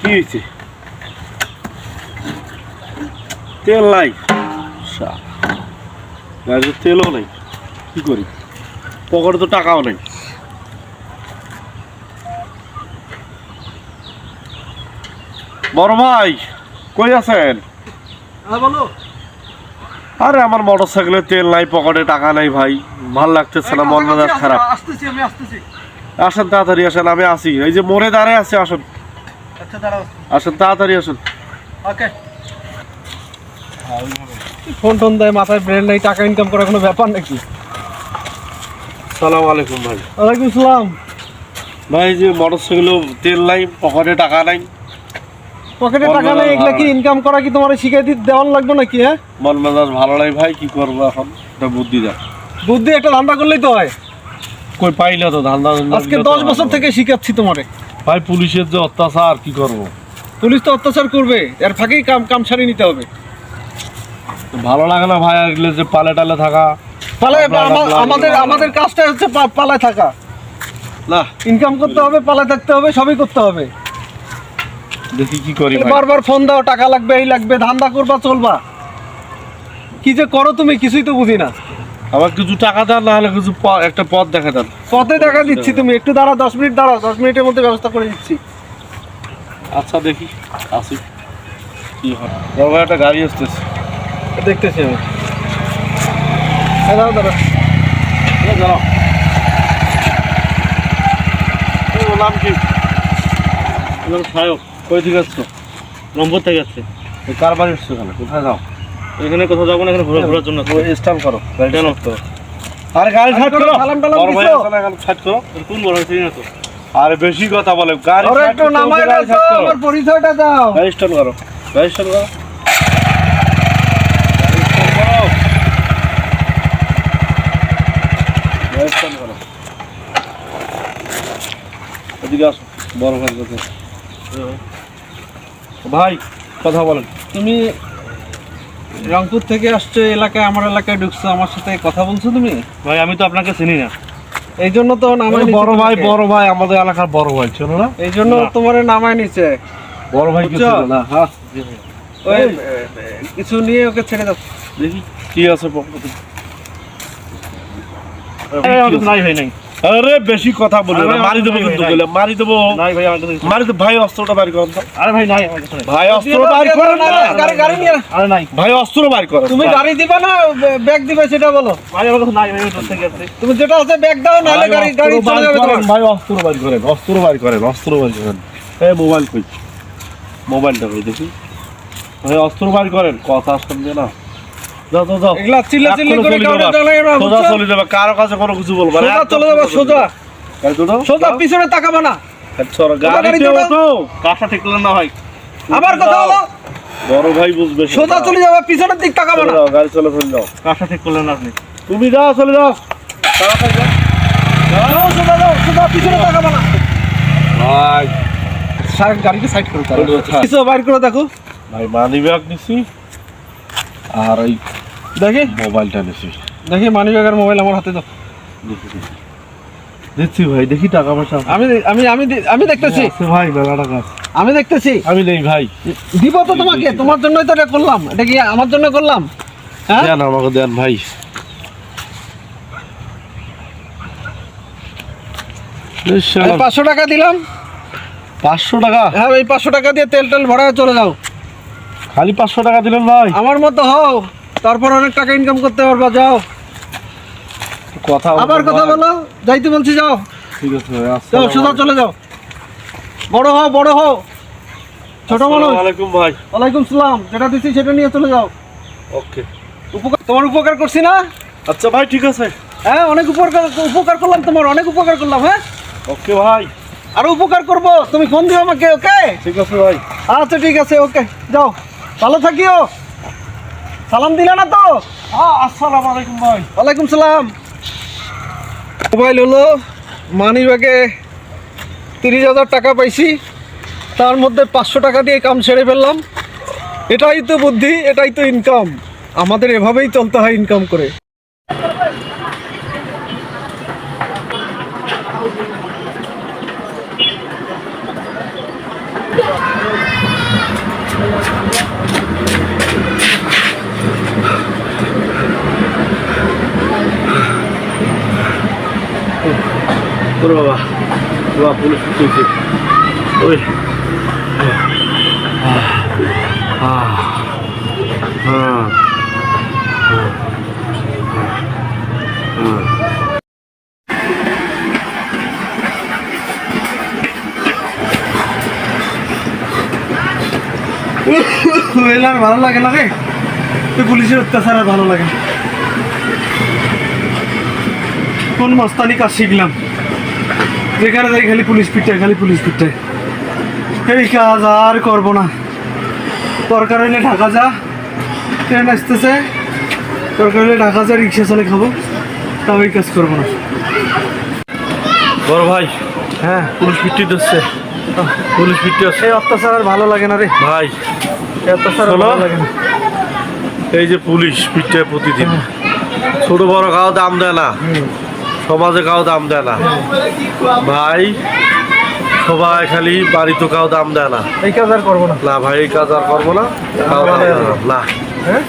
কি হয়েছে তেল নাই। গাড়িতে তেলও নাই কি করি? পকেটে তো টাকাও নেই। বড় ভাই কই আছেন? হ্যাঁ বলো। আরে আমার মোটর সাইকেলে তেল নাই পকেটে টাকা নাই ভাই। ভালো লাগতেছে না মন মেজাজ খারাপ। আসতেছি আসেন তাড়াতাড়ি আসেন আমি আসি। এই যে মোড়ে দাঁড়ায় আছে আসেন। আচ্ছা দাঁড়াও। আসেন তাড়াতাড়ি আসেন। ওকে। ফোন টোন দেয় মাথায় ব্রেন নাই টাকা ইনকাম করার কোনো ব্যাপার নাকি? সালাম আলাইকুম ভাই। ওয়ালাইকুম আসসালাম ভাই যে মোটরসাইকেলে তেল নাই পকেটে টাকা নাই। পকেটে টাকা নেই এগুলা কি ইনকাম করা কি তোমার শিখাই দিতে দেওয়ান লাগবে নাকি হ্যাঁ? মন মেজাজ ভালো নাই ভাই কি করব এখন? এটা বুদ্ধি দেখ। বুদ্ধি একটা ধান্দা করলেই তো হয়। কই পাইলে তো ধান্দা আজকে দশ বছর থেকে শিখাচ্ছি তোমারে। ভাই পুলিশের যে অত্যাচার কি করব? পুলিশ তো অত্যাচার করবে এর ফাঁকেই কাম কাম সারিয়ে নিতে হবে। ভালো লাগে না ভাই এগুলো যে পালে টালে থাকা। পালায় আমাদের আমাদের কাজটা হচ্ছে পালায় থাকা। না। ইনকাম করতে হবে পালায় থাকতে হবে সবই করতে হবে। দেখি কি করি বারবার ফোন দাও টাকা লাগবে এই লাগবে ধান্দা করবা চলবা। কি যে করো তুমি কিছুই তো বুঝি না। আবার কিছু টাকা দেন না হলে কিছু একটা পথ দেখা দেন। পথে দেখা দিচ্ছি তুমি একটু দাঁড়াও দশ মিনিট দাঁড়াও দশ মিনিটের মধ্যে ব্যবস্থা করে দিচ্ছি। আচ্ছা দেখি আসি। কি হয়? একটা গাড়ি আসতেছে। দেখতেছি আমি। দাঁড়াও দাঁড়াও। দাঁড়াও। নাম কি? সায়ক কই থেকে আসছো? নম্বর থেকে এই কার বাড়ি আসছো এখানে? কোথায় যাও? এখানে কোথাও যাব না এখানে ঘোরা ঘোরার জন্য করো। গাড়ি কেন start করো আরে গাড়ি সাইড করো বড় ভাই না করো কোন বড় হয়েছে না তো। আরে বেশি কথা বলে গাড়ি আরে একটু গাড়ি দাও আমার পরিচয়টা দাও। গাড়ি স্ট্যান্ড করো গাড়ি স্ট্যান্ড করো। এদিকে আসো বড় ভাই কথা বলেন। তুমি রংপুর থেকে আসছে এলাকায় আমার এলাকায় ঢুকছো আমার সাথে কথা বলছো তুমি? ভাই আমি তো আপনাকে চিনি না। এই জন্য তো নামায় নিচে বড় ভাই বড় ভাই আমাদের এলাকার বড় ভাই ছিল না? এই জন্য তোমার নামায় নিচে। বড় ভাই কি বুঝছ? ছিল না হ্যাঁ। ওই কিছু নিয়ে ওকে ছেড়ে দাও। দেখি কি আছে নাই ভাই নাই। আরে বেশি কথা বলি না মারি দেবো কিন্তু। বলে মারি দেবো। নাই ভাই আমার মারি দেবো ভাই অস্ত্রটা করেন তো। আরে ভাই নাই ভাই অস্ত্র করেন না। গাড়ি গাড়ি নিয়ে আরে নাই। ভাই অস্ত্র বাড়ি করেন। তুমি গাড়ি দিবা না ব্যাগ দিবে সেটা বলো। ভাই আমার কাছে নাই ভাই যাচ্ছি তুমি যেটা আছে ব্যাগ দাও নাহলে গাড়ি গাড়ি চলে যাবে। ভাই অস্ত্র বাড়ি করেন অস্ত্র বাড়ি করেন অস্ত্র বাড়ি করেন। এই মোবাইল কই মোবাইলটা কই দেখি। ভাই অস্ত্র বাড়ি করেন কথা শুনবে না। যাও যাও যাও। এগুলা চিল্লা চিল্লি করে চলে কাউকে না, সোজা চলে। যাবে কারও কাছে কোনো কিছু বলবে না সোজা চলে যাবে সোজা। গাড়ি সোজা পিছনে তাকাবা না। সরো গাড়িতে গাড়িতে দাও। ঠিক না ভাই আবার কথা হলো বড় ভাই বুঝবে সোজা। চলে যাবে পিছনের দিক তাকাবা চলে না। গাড়ি চলে চলে যাও। ঠিক করলেন না আপনি তুমি যাও চলে যাও। যাও, সোজা যাও সোজা পিছনে তাকাবা না। ভাই। সাইড গাড়িকে সাইড করে কিছু বাইর করে দেখো। ভাই মানি ব্যাগ নিছি। আর এই দেখি। মোবাইলটা নিছি দেখি মানি ব্যাগের মোবাইল আমার হাতে দাও। দিচ্ছি ভাই দেখি টাকা পয়সা। আমি আমি আমি আমি দেখতেছি। ভাই মেলা টাকা আমি দেখতেছি। আমি নেই ভাই। দিব তো তোমাকে তোমার জন্যই তো এটা করলাম। এটা কি আমার জন্য করলাম? হ্যাঁ? দেন আমাকে দেন ভাই। পাঁচশো টাকা দিলাম। পাঁচশো টাকা? হ্যাঁ এই পাঁচশো টাকা দিয়ে তেল টেল ভরায় চলে যাও। খালি পাঁচশো টাকা দিলেন ভাই। আমার মতো হও। তারপর অনেক টাকা ইনকাম করতে পারবা যাও। কথা আবার কথা। বলো যাইতে বলছি যাও। ঠিক আছে যাও সোজা চলে যাও। বড় হও বড় হও। ছোট মানুষ। আলাইকুম ভাই। ওয়ালাইকুম সালাম। যেটা দিচ্ছি সেটা নিয়ে চলে যাও। ওকে। উপকার তোমার উপকার করছি না? আচ্ছা ভাই ঠিক আছে। হ্যাঁ অনেক উপকার উপকার করলাম তোমার অনেক উপকার করলাম হ্যাঁ? ওকে ভাই। আরও উপকার করব তুমি ফোন দিও আমাকে ওকে? ঠিক আছে ভাই। আচ্ছা ঠিক আছে ওকে যাও। ভালো থাকিও। সালাম দিলে না তো? আসসালাম আলাইকুম ভাই। ওয়ালাইকুম সালাম। মোবাইল হলো মানি ব্যাগে তিরিশ হাজার টাকা পাইছি। তার মধ্যে পাঁচশো টাকা দিয়ে কাম ছেড়ে ফেললাম। এটাই তো বুদ্ধি এটাই তো ইনকাম আমাদের এভাবেই চলতে হয় ইনকাম করে। ওরে ভালো লাগে না রে? পুলিশের অত্যাচার ভালো লাগে কোন মস্তানি কাজ শিখলাম। যেখানে যাই খালি পুলিশ পিটায় খালি পুলিশ পিটায় এই কাজ আর করব না। দরকার হইলে ঢাকা যা। ট্রেন আসতেছে। দরকার হলে ঢাকা যা রিক্সা চালে খাব। তাও এই কাজ করব না। বড় ভাই হ্যাঁ। পুলিশ পিটি দিচ্ছে। পুলিশ পিটি আছে। এই অত্যাচার আর ভালো লাগে না রে। ভাই অত্যাচার ভালো লাগে না। এই যে পুলিশ পিটে প্রতিদিন। ছোট বড় কাউ দাম দেয় না। সমাজে কাউ দাম দেয় না। ভাই সবাই খালি বাড়িতে কাউ দাম দেয় না। এই কাজ আর করব না। না ভাই এই কাজ আর করব না। হ্যাঁ?